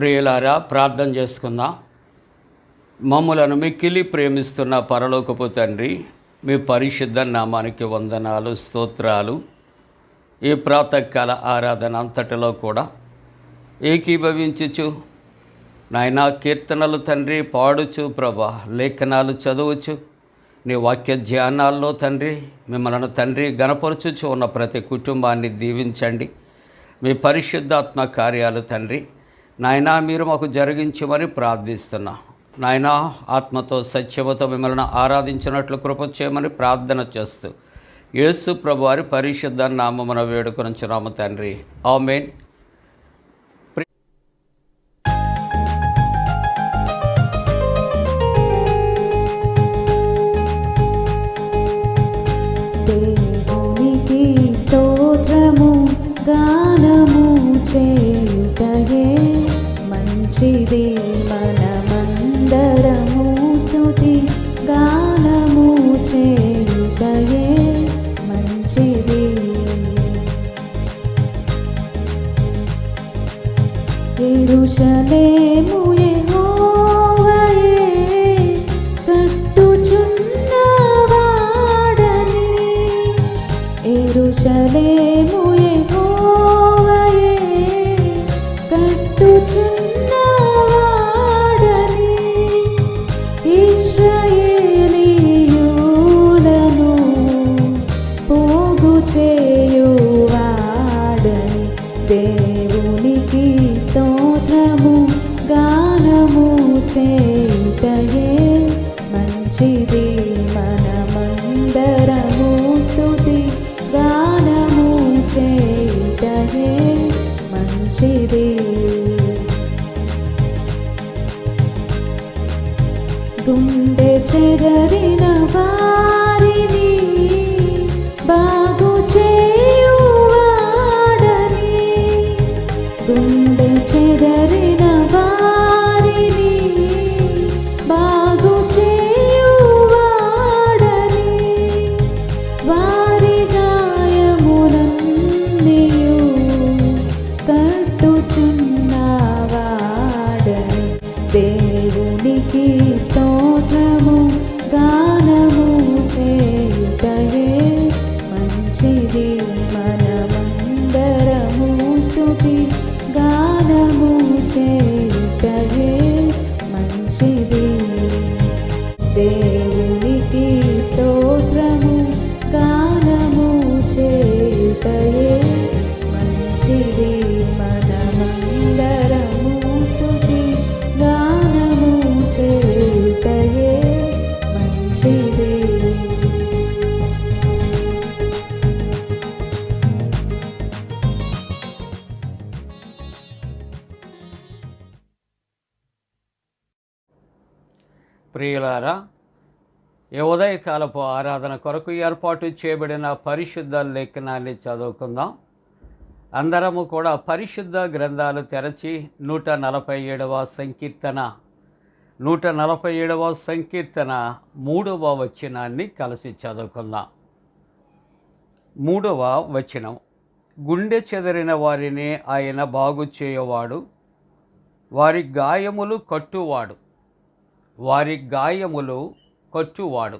ప్రియులారా ప్రార్థన చేసుకుందాం. మమ్మలను మిక్కిలి ప్రేమిస్తున్న పరలోకపు తండ్రి మీ పరిశుద్ధ నామానికి వందనాలు స్తోత్రాలు. ఈ ప్రాతకాల ఆరాధన అంతటిలో కూడా ఏకీభవించుచు నాయనా కీర్తనలు తండ్రి పాడుచు ప్రభా లేఖనాలు చదవచ్చు నీ వాక్య ధ్యానాల్లో తండ్రి మిమ్మల్ని తండ్రి గణపరచుచు ఉన్న ప్రతి కుటుంబాన్ని దీవించండి. మీ పరిశుద్ధాత్మ కార్యాలు తండ్రి నాయనా మీరు మాకు జరిగించమని ప్రార్థిస్తున్నా. నాయనా ఆత్మతో సత్యమతో మిమ్మల్ని ఆరాధించినట్లు కృప చేయమని ప్రార్థన చేస్తూ యేసు ప్రభు వారి పరిశుద్ధ నామమున రామ తండ్రి. ఆమెన్. బాగు మంచిది మనమందరము స్థుతి గానము చేయుటయే మంచిది. దేవునికి స్తోత్రము గానము చేయుటయే ప్రియులారా ఈ ఉదయకాలపు ఆరాధన కొరకు ఏర్పాటు చేయబడిన పరిశుద్ధ లేఖనాన్ని చదువుకుందాం. అందరము కూడా పరిశుద్ధ గ్రంథాలు తెరచి నూట నలభై ఏడవ సంకీర్తన నూట నలభై ఏడవ సంకీర్తన మూడవ వచనాన్ని కలిసి చదువుకుందాం. మూడవ వచనం గుండె చెదరిన వారిని ఆయన బాగు చేయవాడు వారి గాయములు కట్టువాడు. వారి గాయములు ఖర్చువాడు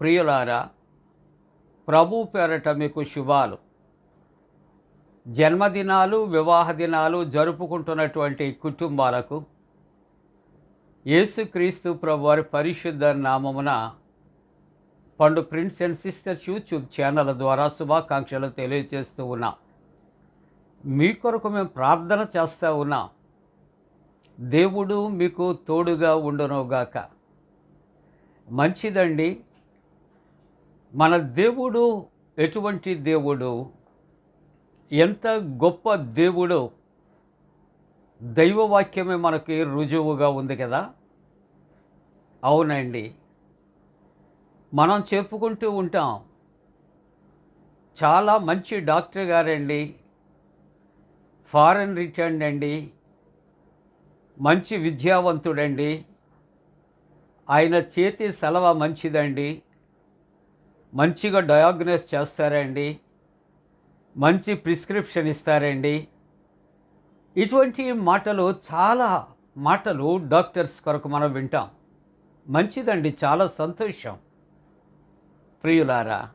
ప్రియులారా ప్రభు పేరట మీకు శుభాలు. జన్మదినాలు వివాహ దినాలు జరుపుకుంటున్నటువంటి కుటుంబాలకు యేసుక్రీస్తు ప్రభు వారి పరిశుద్ధ నామమున Pandu prince and sisters YouTube channel ద్వారా శుభాకాంక్షలు తెలియజేస్తూ ఉన్నాం. మీ కొరకు మేము ప్రార్థన చేస్తూ ఉన్నాం. దేవుడు మీకు తోడుగా ఉండనుగాక మంచిదండి. మన దేవుడు ఎటువంటి దేవుడు? ఎంత గొప్ప దేవుడు? దైవవాక్యమే మనకి రుజువుగా ఉంది కదా? అవునండి. మనం చెప్పుకుంటూ ఉంటాం. చాలా మంచి డాక్టర్ గారండి. ఫారెన్ రిటర్న్ అండి. మంచి విద్యావంతుడండి. ఆయన చేతి సెలవ మంచిదండి. మంచిగా డయాగ్నోస్ చేస్తారండి. మంచి ప్రిస్క్రిప్షన్ ఇస్తారండి. ఇటువంటి మాటలు చాలా మాటలు డాక్టర్స్ కొరకు మనం వింటాం. మంచిదండి చాలా సంతోషం. ప్రియులారా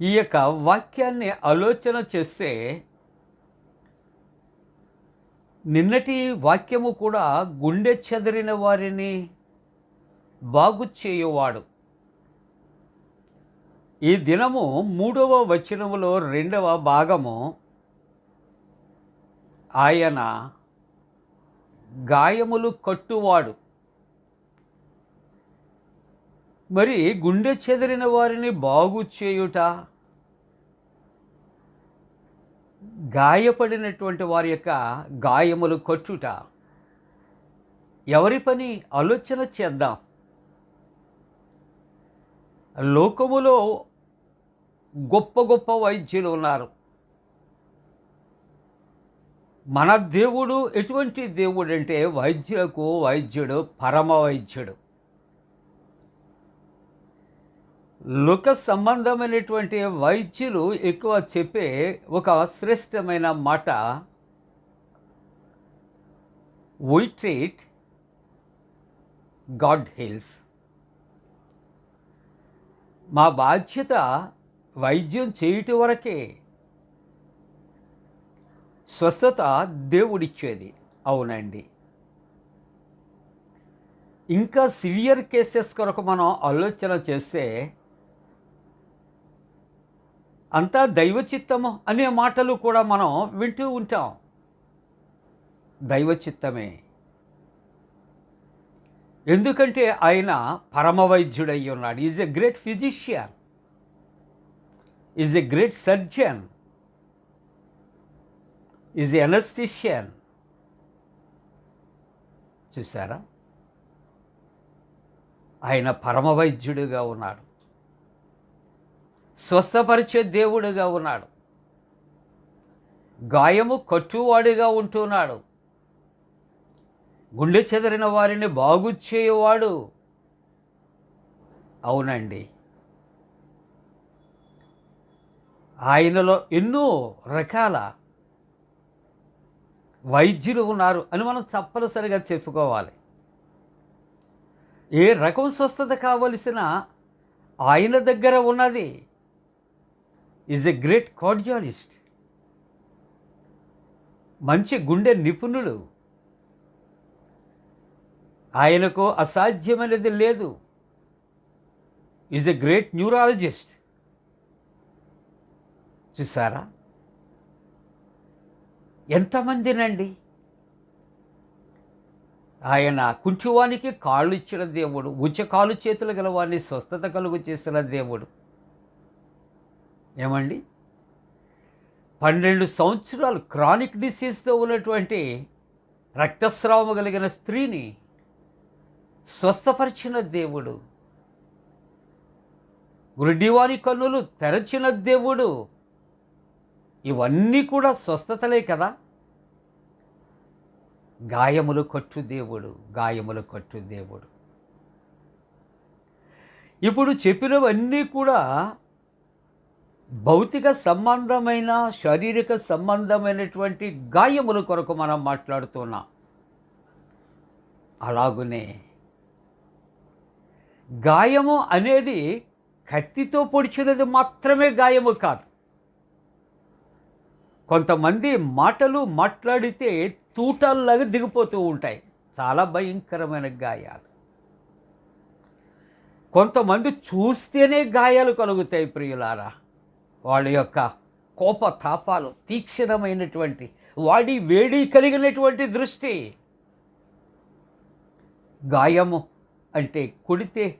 ఈ యొక్క వాక్యాన్ని ఆలోచన చేస్తే నిన్నటి వాక్యము కూడా గుండె చెదిరిన వారిని బాగు చేయువాడు. ఈ దినము మూడవ వచనములో రెండవ భాగము ఆయన గాయములు కట్టువాడు. మరి గుండె చెదిరిన వారిని బాగు చేయుట గాయపడినటువంటి వారి యొక్క గాయములు కొట్టుట. ఎవరి పని? ఆలోచన చేద్దాం. లోకములో గొప్ప గొప్ప వైద్యులు ఉన్నారు. మన దేవుడు ఎటువంటి దేవుడు అంటే వైద్యులకు వైద్యుడు పరమ వైద్యుడు. లుక సంబంధమైనటువంటి వైద్యులు ఎక్కువ చెప్పే ఒక శ్రేష్టమైన మాట వీ ట్రీట్ గాడ్ హిల్స్ మా బాధ్యత వైద్యం చేయటం వరకే స్వస్థత దేవుడిచ్చేది. అవునండి. ఇంకా సివియర్ కేసెస్ కొరకు మనం ఆలోచన చేస్తే అంతా దైవచిత్తము అనే మాటలు కూడా మనం వింటూ ఉంటాం. దైవచిత్తమే. ఎందుకంటే ఆయన పరమవైద్యుడై ఉన్నాడు is a great physician is a great surgeon is anaesthetist చూసారా ఆయన పరమవైద్యుడిగా ఉన్నాడు. స్వస్థపరిచే దేవుడుగా ఉన్నాడు. గాయము కట్టువాడిగా ఉంటున్నాడు. గుండె చెదిరిన వారిని బాగు చేయవాడు అవునండి. ఆయనలో ఎన్నో రకాల వైద్యులు ఉన్నారు అని మనం తప్పనిసరిగా చెప్పుకోవాలి. ఏ రకం స్వస్థత కావలసిన ఆయన దగ్గర ఉన్నది ఈజ్ ఎ గ్రేట్ కార్డియాలిస్ట్ మంచి గుండె నిపుణులు. ఆయనకు అసాధ్యమైనది లేదు. ఈజ్ ఎ గ్రేట్ న్యూరాలజిస్ట్ చూసారా ఎంతమందినండి? ఆయన కుంటివానికి కాళ్ళు ఇచ్చిన దేవుడు ఉచ్చ కాలు చేతులు గల స్వస్థత కలుగు చేసిన దేవుడు. ఏమండి? పన్నెండు సంవత్సరాలు క్రానిక్ డిసీజ్తో ఉన్నటువంటి రక్తస్రావము కలిగిన స్త్రీని స్వస్థపరిచిన దేవుడు గురుడివాని కన్నులు తెరచిన దేవుడు ఇవన్నీ కూడా స్వస్థతలే కదా? గాయములు కొట్టు దేవుడు గాయములు కొట్టు దేవుడు. ఇప్పుడు చెప్పినవన్నీ కూడా భౌతిక సంబంధమైన శారీరక సంబంధమైనటువంటి గాయముల కొరకు మనం మాట్లాడుతున్నాం. అలాగునే గాయము అనేది కత్తితో పొడిచినది మాత్రమే గాయము కాదు. కొంతమంది మాటలు మాట్లాడితే తూటాల్లాగా దిగిపోతూ ఉంటాయి. చాలా భయంకరమైన గాయాలు. కొంతమంది చూస్తేనే గాయాలు కలుగుతాయి ప్రియులారా. వాళ్ళ యొక్క కోప తాపాలు తీక్షణమైనటువంటి వాడి వేడి కలిగినటువంటి దృష్టి. గాయము అంటే కొడితే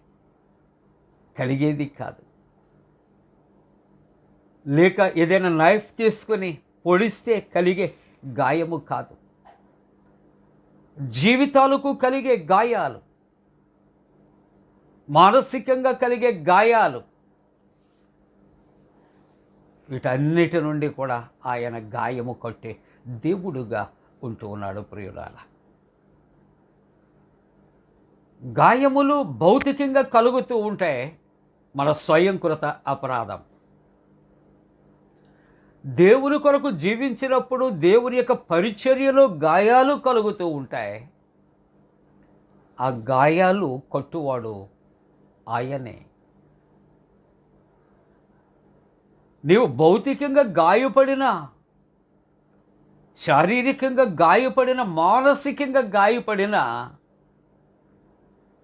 కలిగేది కాదు. లేక ఏదైనా నైఫ్ తీసుకొని పొడిస్తే కలిగే గాయము కాదు. జీవితాలకు కలిగే గాయాలు మానసికంగా కలిగే గాయాలు వీటన్నిటి నుండి కూడా ఆయన గాయము కొట్టే దేవుడుగా ఉంటూ ఉన్నాడు ప్రియురాల గాయములు భౌతికంగా కలుగుతూ ఉంటే మన స్వయంకృత అపరాధం. దేవుని కొరకు జీవించినప్పుడు దేవుని యొక్క పరిచర్యలో గాయాలు కలుగుతూ ఉంటాయి ఆ గాయాలు కొట్టువాడు ఆయనే. నీవు భౌతికంగా గాయపడిన శారీరకంగా గాయపడిన మానసికంగా గాయపడిన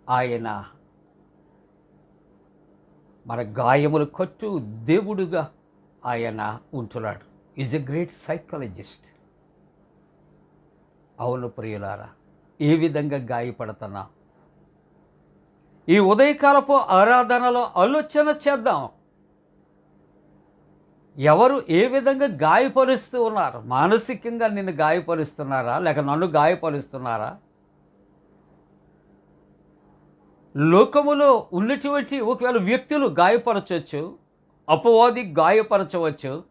ఆయన మన గాయములు కొట్టు దేవుడుగా ఆయన ఉంటున్నాడు. ఈజ్ ఎ గ్రేట్ సైకాలజిస్ట్ అవును ప్రియులారా ఏ విధంగా గాయపడుతున్నా ఈ ఉదయకాలపు ఆరాధనలో ఆలోచన చేద్దాం. ఎవరు ఏ విధంగా గాయపరుస్తూ ఉన్నారు? మానసికంగా నిన్ను గాయపరుస్తున్నారా? లేక నన్ను గాయపరుస్తున్నారా? లోకములో ఉన్నటువంటి ఒకవేళ వ్యక్తులు గాయపరచవచ్చు అపవాది గాయపరచవచ్చు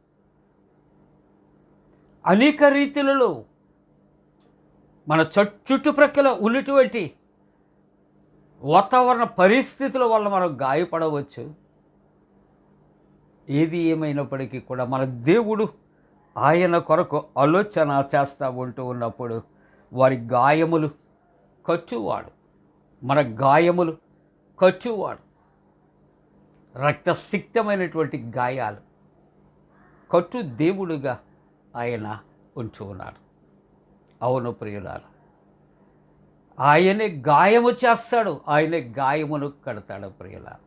అనేక రీతిలలో మన చుట్టుప్రక్కల ఉన్నటువంటి వాతావరణ పరిస్థితుల వల్ల మనం గాయపడవచ్చు. ఏది ఏమైనప్పటికీ కూడా మన దేవుడు ఆయన కొరకు ఆలోచన చేస్తూ ఉంటూ ఉన్నప్పుడు వారి గాయములు ఖర్చువాడు మన గాయములు ఖర్చువాడు రక్తసిక్తమైనటువంటి గాయాలు కట్టు దేవుడుగా ఆయన ఉంచు ఉన్నాడు. అవును ప్రియులారు ఆయనే గాయము చేస్తాడు ఆయనే గాయమును కడతాడు ప్రియులారు.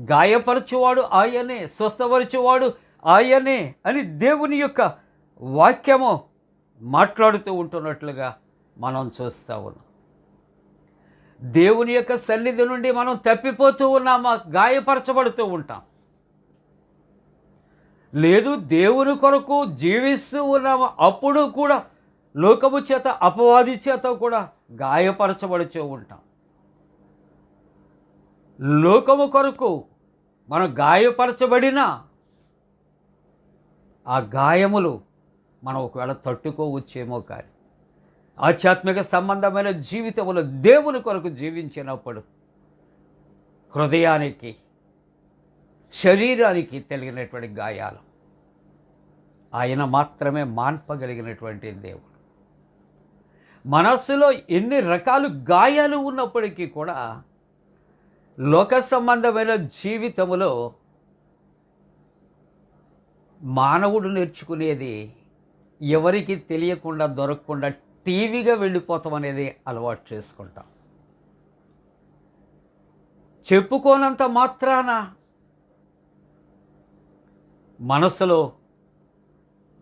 గాయపరచువాడు ఆయనే స్వస్థపరచువాడు ఆయనే అని దేవుని యొక్క వాక్యము మాట్లాడుతూ ఉంటున్నట్లుగా మనం చూస్తూ ఉన్నాం. దేవుని యొక్క సన్నిధి నుండి మనం తప్పిపోతూ ఉన్నామా? గాయపరచబడుతూ ఉంటాం. లేదు దేవుని కొరకు జీవిస్తూ ఉన్నామా? అప్పుడు కూడా లోకము చేత అపవాది చేత కూడా గాయపరచబడుతూ ఉంటాం. లోకము కొరకు మనం గాయపరచబడిన ఆ గాయములు మనం ఒకవేళ తట్టుకోవచ్చేమో కానీ ఆధ్యాత్మిక సంబంధమైన జీవితంలో దేవుని కొరకు జీవించినప్పుడు హృదయానికి శరీరానికి తెలిగినటువంటి గాయాలు. ఆయన మాత్రమే మాన్పగలిగినటువంటి దేవుడు. మనస్సులో ఎన్ని రకాలు గాయాలు ఉన్నప్పటికీ కూడా లోక సంబంధమైన జీవితములో మానవుడు నేర్చుకునేది ఎవరికి తెలియకుండా దొరకకుండా టీవీగా వెళ్ళిపోతాం అనేది అలవాటు చేసుకుంటాం. చెప్పుకోనంత మాత్రాన మనసులో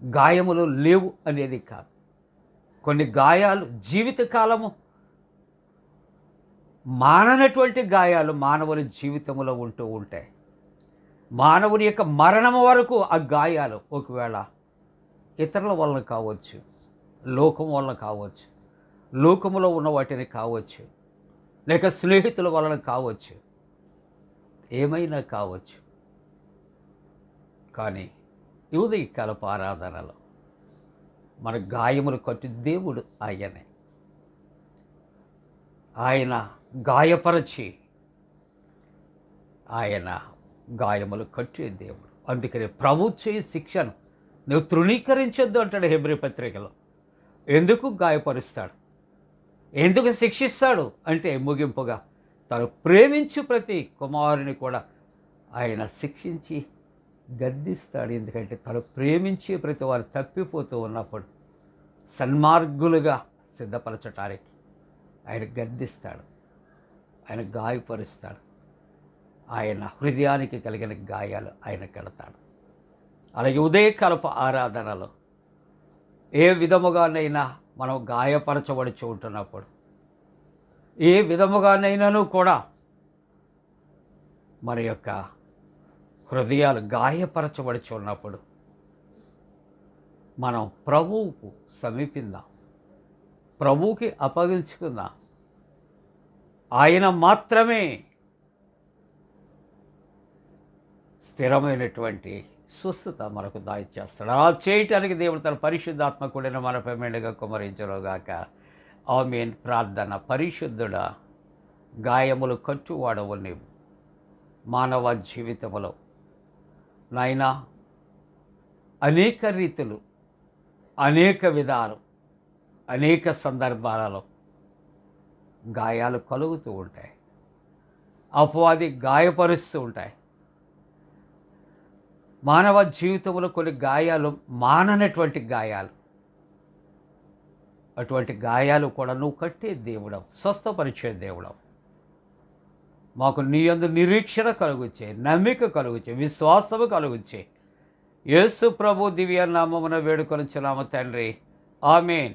గాయములు లేవు అనేది కాదు. కొన్ని గాయాలు జీవితకాలము మాననటువంటి గాయాలు మానవుని జీవితంలో ఉంటూ ఉంటాయి. మానవుని యొక్క మరణం వరకు ఆ గాయాలు ఒకవేళ ఇతరుల వలన కావచ్చు లోకం వలన కావచ్చు లోకములో ఉన్న వాటిని కావచ్చు లేక స్నేహితుల వలన కావచ్చు ఏమైనా కావచ్చు. కానీ ఈ కలప ఆరాధనలో మన గాయములు కట్టు దేవుడు ఆయనే. ఆయన గాయపరచి ఆయన గాయములు కట్టే దేవుడు. అందుకని ప్రభు చేయి శిక్షను నువ్వు తృణీకరించొద్దు అంటాడు హెబ్రి పత్రికలో. ఎందుకు గాయపరుస్తాడు? ఎందుకు శిక్షిస్తాడు? అంటే ముగింపుగా తను ప్రేమించు ప్రతి కుమారుని కూడా ఆయన శిక్షించి గద్దిస్తాడు. ఎందుకంటే తను ప్రేమించే ప్రతి వారు తప్పిపోతూ ఉన్నప్పుడు సన్మార్గులుగా సిద్ధపరచటానికి ఆయన గద్దిస్తాడు. ఆయన గాయపరుస్తాడు. ఆయన హృదయానికి కలిగిన గాయాలు ఆయన కడతాడు. అలాగే ఉదయకాలపు ఆరాధనలో ఏ విధముగానైనా మనం గాయపరచబడుచు ఉంటున్నప్పుడు ఏ విధముగానైనాను కూడా మన యొక్క హృదయాలు గాయపరచబడుచు ఉన్నప్పుడు మనం ప్రభువుకు సమీపిందాం. ప్రభువుకి అప్పగించుకుందాం. ఆయన మాత్రమే స్థిరమైనటువంటి స్వస్థత మనకు దాయిచ్చేస్తాడు. అలా చేయటానికి దేవుడు తన పరిశుద్ధాత్మ కూడా మనపై మేడగా కుమరించరుగాక ఆమెన్. ప్రార్థన. పరిశుద్ధుడ గాయములు కట్టువాడవు నీవు మానవ జీవితములో నాయనా అనేక రీతులు అనేక విధాలు అనేక సందర్భాలలో గాయాలు కలుగుతూ ఉంటాయి. అపవాది గాయపరుస్తూ ఉంటాయి. మానవ జీవితంలో కొన్ని గాయాలు మాననటువంటి గాయాలు. అటువంటి గాయాలు కూడా నువ్వు కట్టే దేవుడం స్వస్థపరిచే దేవుడం మాకు నీ అందు నిరీక్షణ కలుగుచ్చే నమ్మిక కలుగుచ్చే విశ్వాసము కలుగుచ్చే యేసు ప్రభు దివ్య నామమున వేడుకొనుచున్నాము తండ్రి. ఆమెన్.